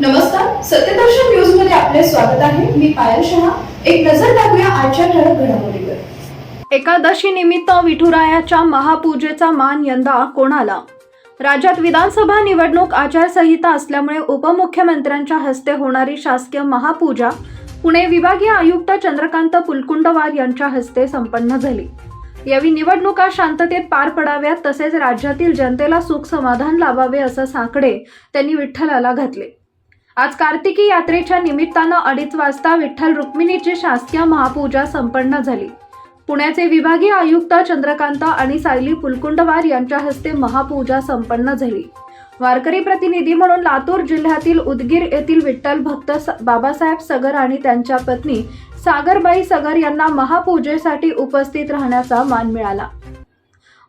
नमस्कार सत्यदर्शन न्यूजमध्ये आपले स्वागत आहे. मी पायल शहा. एक नजर टाकूया आजच्या ठळक घडामोडीवर. एकादशी निमित्त विठुरायाच्या महापूजेचा मान यंदा कोणाला? राज्यात विधानसभा निवडणूक आचारसंहिता असल्यामुळे उपमुख्यमंत्र्यांच्या हस्ते होणारी शासकीय महापूजा पुणे विभागीय आयुक्त चंद्रकांत पुलकुंडवार यांच्या हस्ते संपन्न झाली. यावेळी निवडणुका शांततेत पार पडाव्यात तसेच राज्यातील जनतेला सुख समाधान लावावे असं साकडे त्यांनी विठ्ठलाला घातले. आज कार्तिकी यात्रेच्या निमित्तानं अडीच वाजता विठ्ठल रुक्मिणीची शासकीय महापूजा संपन्न झाली. पुण्याचे विभागीय आयुक्त चंद्रकांत आणि सायली पुलकुंडवार यांच्या हस्ते महापूजा संपन्न झाली. वारकरी प्रतिनिधी म्हणून लातूर जिल्ह्यातील उदगीर येथील विठ्ठल भक्त बाबासाहेब सगर आणि त्यांच्या पत्नी सागरबाई सगर यांना महापूजेसाठी उपस्थित राहण्याचा मान मिळाला.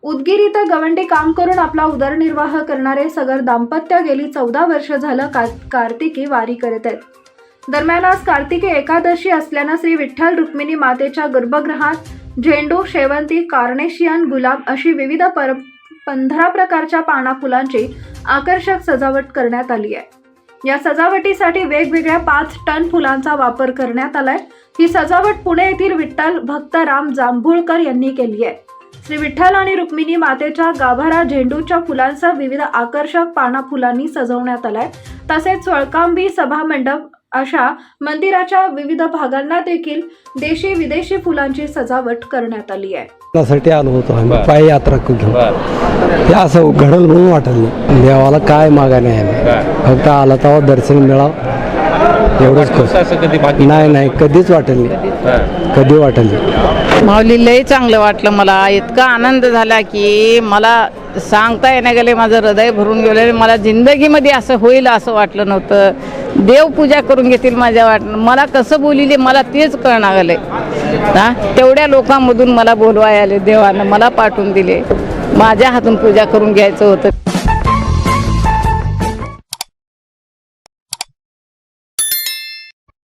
उदगीर इथं गवंडी काम करून आपला उदरनिर्वाह करणारे सगर दाम्पत्य गेली चौदा वर्ष झालं का कार्तिकी वारी करत आहेत. दरम्यान आज कार्तिकी एकादशी असल्यानं श्री विठ्ठल रुक्मिणी मातेच्या गर्भगृहात झेंडू शेवंती कार्नेशियन गुलाब अशी विविध पर पंधरा प्रकारच्या पाना फुलांची आकर्षक सजावट करण्यात आली आहे. या सजावटीसाठी वेगवेगळ्या पाच टन फुलांचा वापर करण्यात आलाय. ही सजावट पुणे येथील विठ्ठल भक्त राम जांभूळकर यांनी केली आहे. श्री विठ्ठल आणि रुक्मिणी मातेच्या गाभारा झेंडूच्या फुलांसह विविध आकर्षक पाना फुलांनी सजवण्यात आलाय. तसेच स्वळकांबी सभा मंडप अशा मंदिराच्या विविध भागांना देखील देशी विदेशी फुलांची सजावट करण्यात आली आहे. त्यासाठी आलो होतो आम्ही. पायी यात्रा घेऊन. असं घडल म्हणून वाटलं नाही. देवाला काय मागा नाही आम्ही बर. फक्त आला तेव्हा दर्शन मिळाव. एवढंच कसं खुश असं कधी बाकी नाही नाही कधीच वाटेल नाही. कधी वाटेल नाही. माऊली लय चांगलं वाटलं मला. इतका आनंद झाला की मला सांगता येण्या गेले माझं हृदय भरून गेलं मला जिंदगीमध्ये असं होईल असं वाटलं नव्हतं. देवपूजा करून घेतील माझ्या वाट मला कसं बोलिले मला तेच कळणार गेले हा? तेवढ्या लोकांमधून मला बोलवाय आले देवानं मला पाठवून दिले. माझ्या हातून पूजा करून घ्यायचं होतं.